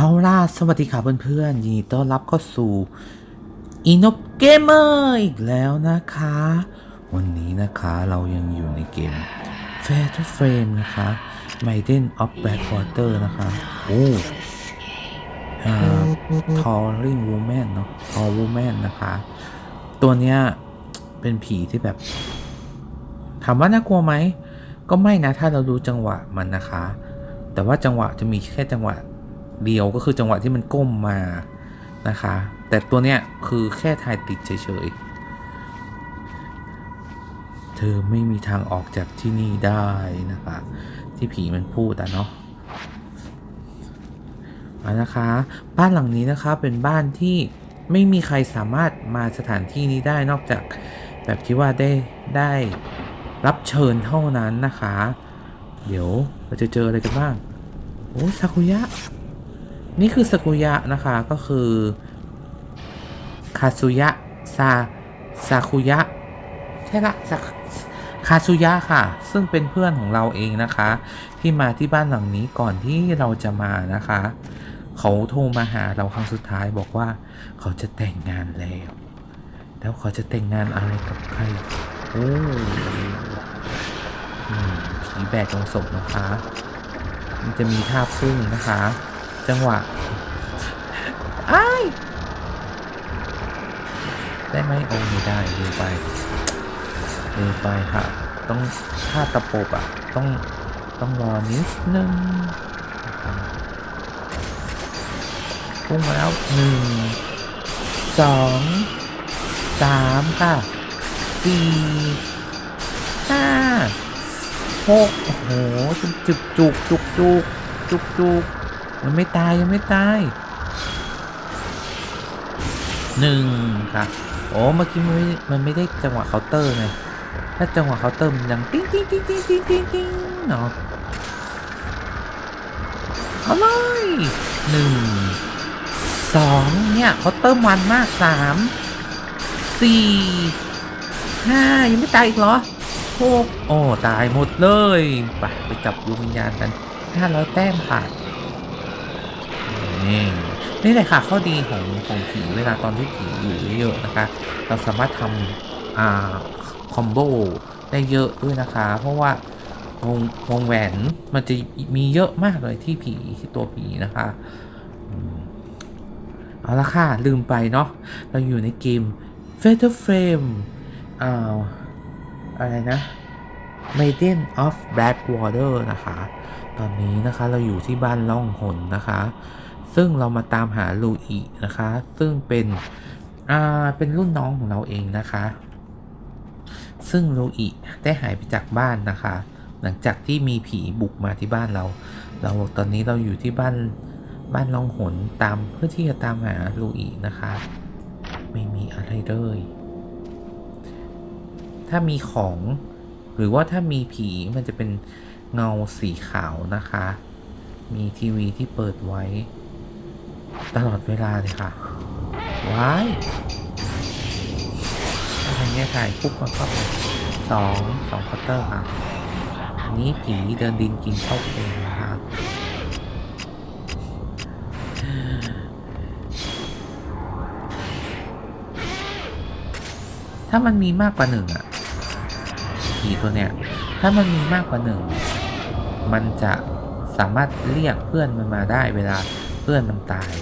เอาล่ะสวัสดีค่ะเพื่อนๆยินดีต้อนรับเข้าสู่อิน o เกมเมอร์อีกแล้วนะคะ วันนี้นะคะเรายังอยู่ในเกม Fair to Frame นะคะ Maiden of Blackwater นะคะ โอ้อ่า Calling Woman เนาะ Call Woman นะคะ ตัวเนี้ยเป็นผีที่แบบ ถามว่าน่ากลัวไหม ก็ไม่นะถ้าเรารู้จังหวะมันนะคะ แต่ว่าจังหวะจะมีแค่จังหวะ เดียวก็คือจังหวะที่มันก้มมานะคะ แต่ตัวเนี้ยคือแค่ถ่ายติดเฉยๆ เธอไม่มีทางออกจากที่นี่ได้นะคะ ที่ผีมันพูดอะเนาะเอานะคะ บ้านหลังนี้นะคะเป็นบ้านที่ไม่มีใครสามารถมาสถานที่นี้ได้นอกจากแบบที่ว่าได้ได้รับเชิญเท่านั้นนะคะ เดี๋ยวเราจะเจออะไรกันบ้าง โอ้ซากุยะ นี่คือซากุยะนะคะก็คือคาซุยะซาซากุยะใช่ละคาซุยะค่ะ ซึ่งเป็นเพื่อนของเราเองนะคะ ที่มาที่บ้านหลังนี้ก่อนที่เราจะมานะคะ เขาโทรมาหาเราครั้งสุดท้ายบอกว่า เขาจะแต่งงานแล้ว แล้วเขาจะแต่งงานอะไรกับใครโอ้ผีแบกลงศพนะคะ มันจะมีท่าพุ่งนะคะ จังหวะอ้ายได้ไหมโอ้ไม่ได้เร็วไปเร็วไปค่ะต้องท่าตะปบอะ ต้องต้องรอนิดนึงนะคะพุ่งมาแล้วหนึ่งสองสามค่ะสี่ห้าหกโอ้โหจุกจุกจุกจุกจุกจุกจุก ยังไม่ตายยังไม่ตายหนึ่งค่ะโอ้เมื่อกี้มันไม่มันไม่ได้จังหวะเคาน์เตอร์ไงถ้าจังหวะเคาน์เตอร์มันดังติ้งติ้งติ้งติ้งติ้งติ้งติ้งเนาะเอาเลยหนึ่งสองเนี่ยเคาน์เตอร์มันมากสามสี่ห้ายังไม่ตายอีกเหรอหกโอ้ ตายหมดเลย ไป ไปจับดวงวิญญาณกันห้าร้อยแต้มค่ะ นี่แหละค่ะข้อดีของของผีเวลาตอนที่ผีอยู่เยอะๆนะคะ เราสามารถทำอ่าคอมโบได้เยอะด้วยนะคะ เพราะว่าวงวงแหวนมันจะมีเยอะมากเลยที่ผีที่ตัวผีนะคะเอาละค่ะ ลืมไปเนาะเราอยู่ในเกม Fatal Frame อ่าอะไรนะ Maiden of Blackwater นะคะ ตอนนี้นะคะเราอยู่ที่บ้านล่องหนนะคะ ซึ่งเรามาตามหาลูอีนะคะ ซึ่งเป็นอ่าเป็นรุ่นน้องของเราเองนะคะ ซึ่งลูอีได้หายไปจากบ้านนะคะ หลังจากที่มีผีบุกมาที่บ้านเรา เราตอนนี้เราอยู่ที่บ้านบ้านลองหนตามเพื่อที่จะตามหาลูอีนะคะ ไม่มีอะไรเลยถ้ามีของ หรือว่าถ้ามีผีมันจะเป็นเงาสีขาวนะคะ มีทีวีที่เปิดไว้ ตลอดเวลาเลยค่ะ ว้ายอะไรเนี่ยถ่ายปุ๊บมาก็สองสองคัตเตอร์ค่ะ นี้ผีเดินดินกินข้าวเพลงนะคะถ้ามันมีมากกว่าหนึ่งอะผีตัวเนี้ย ถ้ามันมีมากกว่าหนึ่ง มันจะสามารถเรียกเพื่อนมันมาได้เวลา เพื่อนมันตาย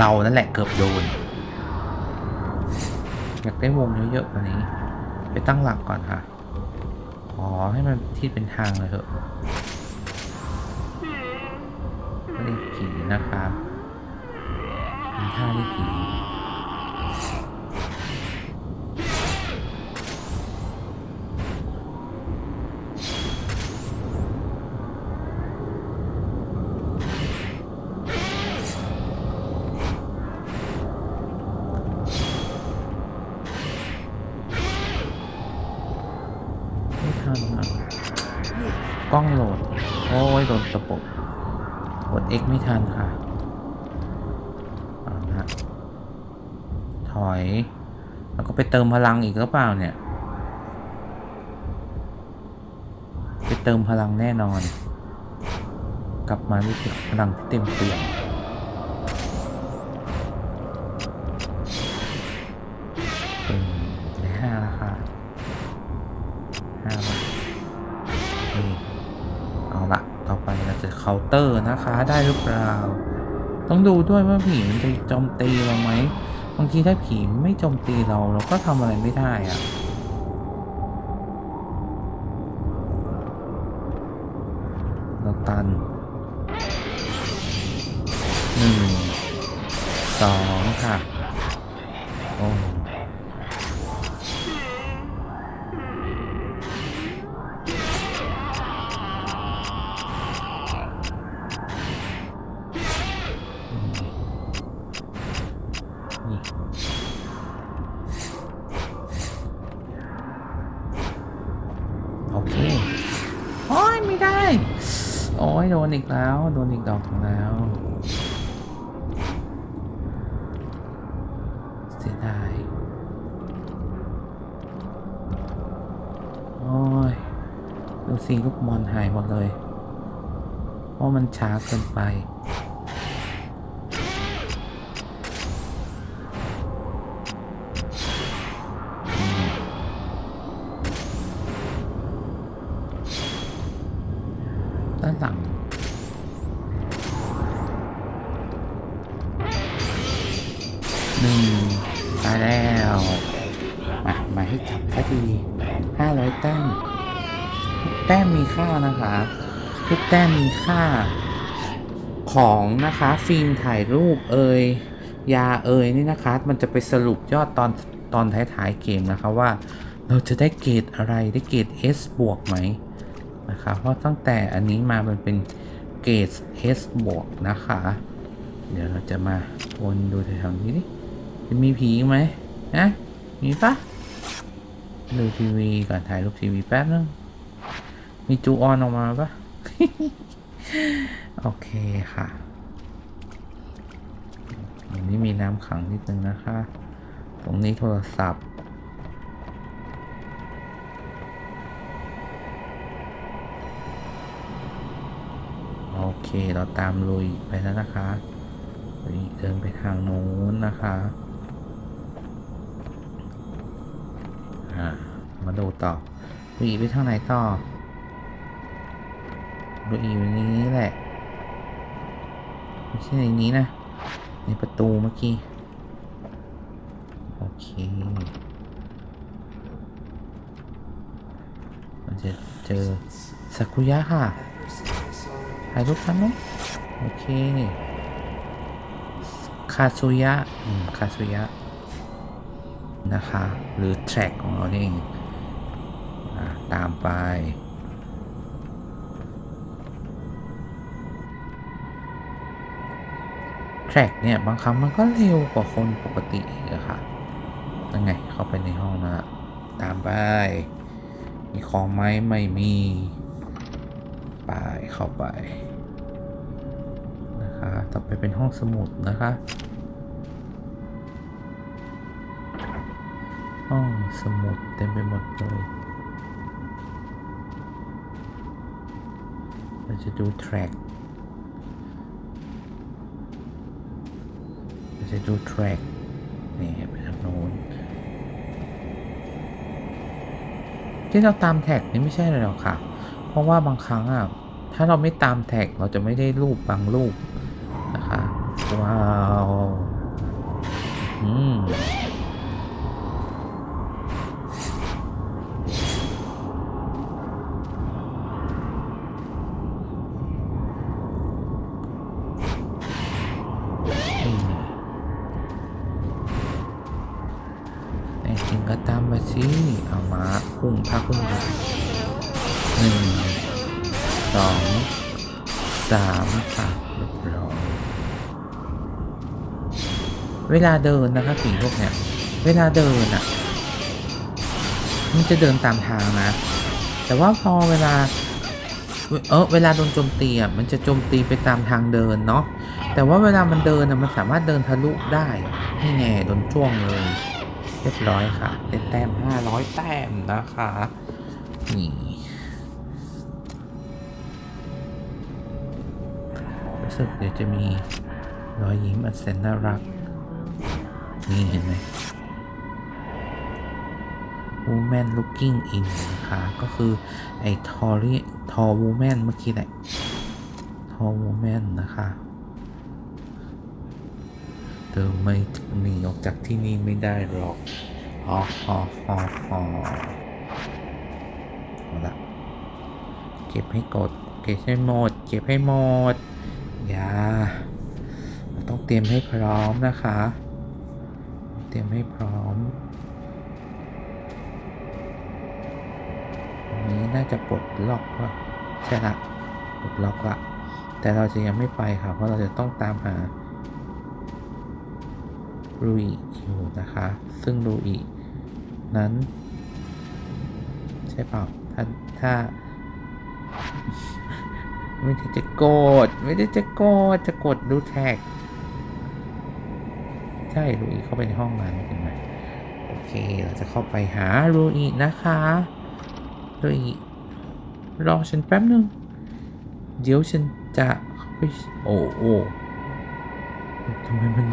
เรานั่นแหละเกือบโดน อยากได้วงเยอะๆกว่านี้ ไปตั้งหลักก่อนค่ะขอให้มันที่เป็นทางเลยเถอะเรียกผีนะคะเป็นท่าเรียกผี ล้องโหลด โอ้ยโดนตะปบกด X ไม่ทันค่ะเอาละถอย แล้วก็ไปเติมพลังอีกหรือเปล่าเนี่ย ไปเติมพลังแน่นอน กลับมาด้วยพลังที่เต็มเปี่ยมาจะเคาน์เตอร์นะคะได้หรือเปล่า ต้องดูด้วยว่าผีมันจะโจมตีเราไหมบางทีถ้าผีไม่โจมตีเราเราก็ทำอะไรไม่ได้อะเราตันหนึ่งสองค่ะโอ้ โอ้ยโดนอีกแล้ว โดนอีกดอกหนึ่งแล้ว เสียดายโอ้ย ดูสิลูกบอลหายหมดเลย เพราะมันช้าเกินไป ด้านหลัง หนึ่งตายแล้วมามาให้จับสักทีห้าร้อยแต้มทุกแต้มมีค่านะคะ ทุกแต้มมีค่าของนะคะฟิล์มถ่ายรูปเอ่ยยาเอ่ยนี่นะคะ มันจะไปสรุปยอดตอนตอนท้ายๆเกมนะคะว่า เราจะได้เกรดอะไรได้เกรด S บวกไหม นะคะเพราะตั้งแต่อันนี้มามันเป็นเกรด S บวกนะคะ เดี๋ยวเราจะมาวนดูแถวๆนี้ดิจะมีผีไหมนะมีปะดูทีวีก่อนถ่ายรูปทีวีแป๊บนึงมีจูออนออกมาปะโอเคค่ะตรงนี้มีน้ำขังนิดนึงนะคะ ตรงนี้โทรศัพท์ โอ เคเราตามลุยไปแล้วนะคะเดินไปทางโน้นนะคะมาดูต่อลุยไปทางไหนต่อลุยอยู่นี้แหละไม่ใช่ในนี้นะ ในประตูเมื่อกี้ โอเคเราจะเจอสักุยะค่ะ ถ่ายรูปทันไหมโอเค คาซุยะอืมคาซุยะ นะคะ หรือแทร็กของเราเองอ่าตามไป แทร็กเนี่ย บางครั้งมันก็เร็วกว่าคนปกติอีกอะค่ะยังไง เข้าไปในห้องนะ ตามไป มีของไหมไม่มี ไปเข้าไปนะคะต่อไปเป็นห้องสมุดนะคะ ห้องสมุดเต็มไปหมดเลยเราจะดูแทร็กเราจะดูแทร็กนี่ไปทางโน้นที่เราตามแท็กนี่ไม่ใช่อะไรหรอกค่ะ เพราะว่าบางครั้งอะ ถ้าเราไม่ตามแท็กเราจะไม่ได้รูปบางรูปนะคะ ว้าว อืมจริงก็ตามมาสิ เอามาพุ่งพักพุ่งมาหนึ่ง สองสามค่ะเรียบร้อยเวลาเดินนะคะผีพวกเนี้ยเวลาเดินอะ มันจะเดินตามทางนะ แต่ว่าพอเวลา เออเวลาโดนโจมตีอะมันจะโจมตีไปตามทางเดินเนาะแต่ว่าเวลามันเดินอะมันสามารถเดินทะลุได้นี่แน่โดนจ้วงเลย เรียบร้อยค่ะได้แต้ม500แต้มนะคะนี่ รู้สึกเดี๋ยวจะมีรอยยิ้มอันแสนน่ารัก นี่เห็นไหม woman looking in นะคะ ก็คือ ไอ้ tall tall woman เมื่อกี้แหละ tall woman นะคะ เธอไม่หนีออกจากที่นี่ไม่ได้หรอกฮอฮอฮอฮอเอาละเก็บให้กด เก็บให้หมด เก็บให้หมด ยาเราต้องเตรียมให้พร้อมนะคะ เตรียมให้พร้อมอันนี้น่าจะปลดล็อกว่ะใช่ละปลดล็อกละแต่เราจะยังไม่ไปค่ะเพราะเราจะต้องตามหาลูอีอยู่นะคะ ซึ่งลูอีนั้น ใช่เปล่าถ้าถ้า ไม่ได้จะโกดไม่ได้จะโกดจะกดดูแท็ก ใช่ลูอีเข้าไปในห้องนั้นเห็นไหมโอเค เราจะเข้าไปหาลูอีนะคะลูอีรอฉันแป๊บนึง เดี๋ยวฉันจะเข้าไปโอ้โอ้ทำไมมัน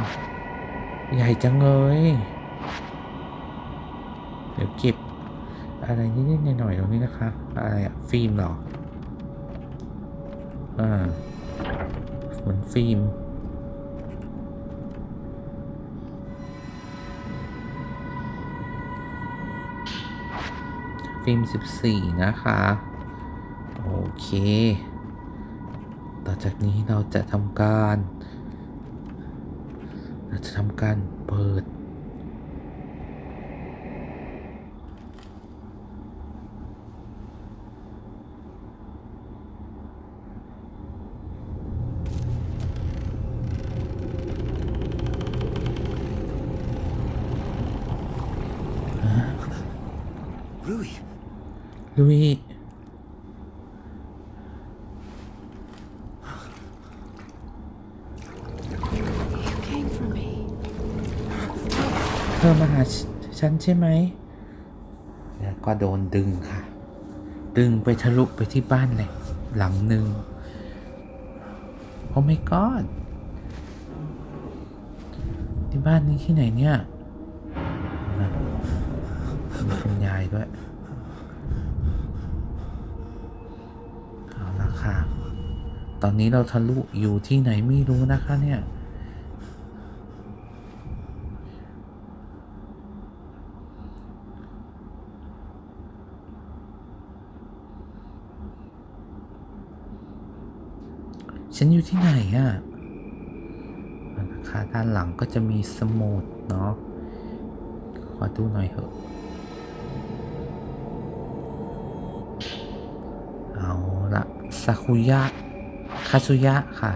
ใหญ่จังเลยเดี๋ยวเก็บอะไรนิดๆหน่อยๆตรงนี้นะคะ อะไรอะฟิล์มหรอ อ่าเหมือนฟิล์มฟิล์ม14นะคะ โอเค ต่อจากนี้เราจะทำการ เราจะทำการเปิด Rui, ลุย You came for me. เธอมาหาฉฉันใช่ไหมแล้วก็โดนดึงค่ะ ดึงไปทะลุไปที่บ้านเลยหลังหนึ่งโอ้ไม่กอดที่บ้านนี้ที่ไหนเนี่ยนะ มีคุณยายด้วยเอาละค่ะ ตอนนี้เราทะลุอยู่ที่ไหนไม่รู้นะคะเนี่ยฉันอยู่ที่ไหนอะ่ะนะคะด้านหลังก็จะมีสมุดเนาะ ขอดูหน่อยเถอะ ซากุยะคาซุยะค่ะ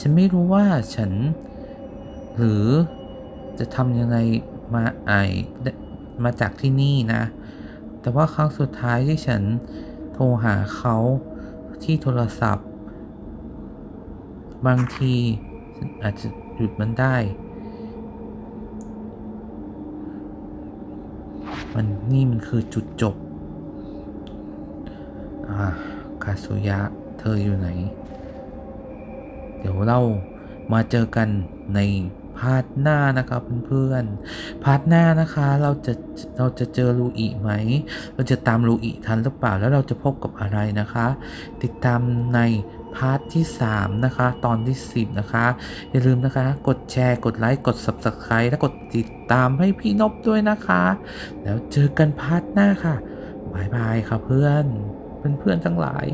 ฉันไม่รู้ว่าฉัน หรือจะทำยังไงมาไอมาจากที่นี่นะ แต่ว่าครั้งสุดท้ายที่ฉันโทรหาเขาที่โทรศัพท์ บางทีอาจจะหยุดมันได้ มันนี่มันคือจุดจบ คาสุยะ เธออยู่ไหน เดี๋ยวเรามาเจอกันในพาร์ทหน้านะครับเพื่อนๆ พาร์ทหน้านะคะเราจะเราจะเจอลูอีไหม เราจะตามลูอีทันหรือเปล่า แล้วเราจะพบกับอะไรนะคะ ติดตามในพาร์ทที่ 3 นะคะ ตอนที่ 10 นะคะ อย่าลืมนะคะ กดแชร์ กดไลค์ กด Subscribe และกดติดตามให้พี่นบด้วยนะคะ แล้วเจอกันพาร์ทหน้าค่ะบายบายค่ะเพื่อน เพื่อนๆทั้งหลาย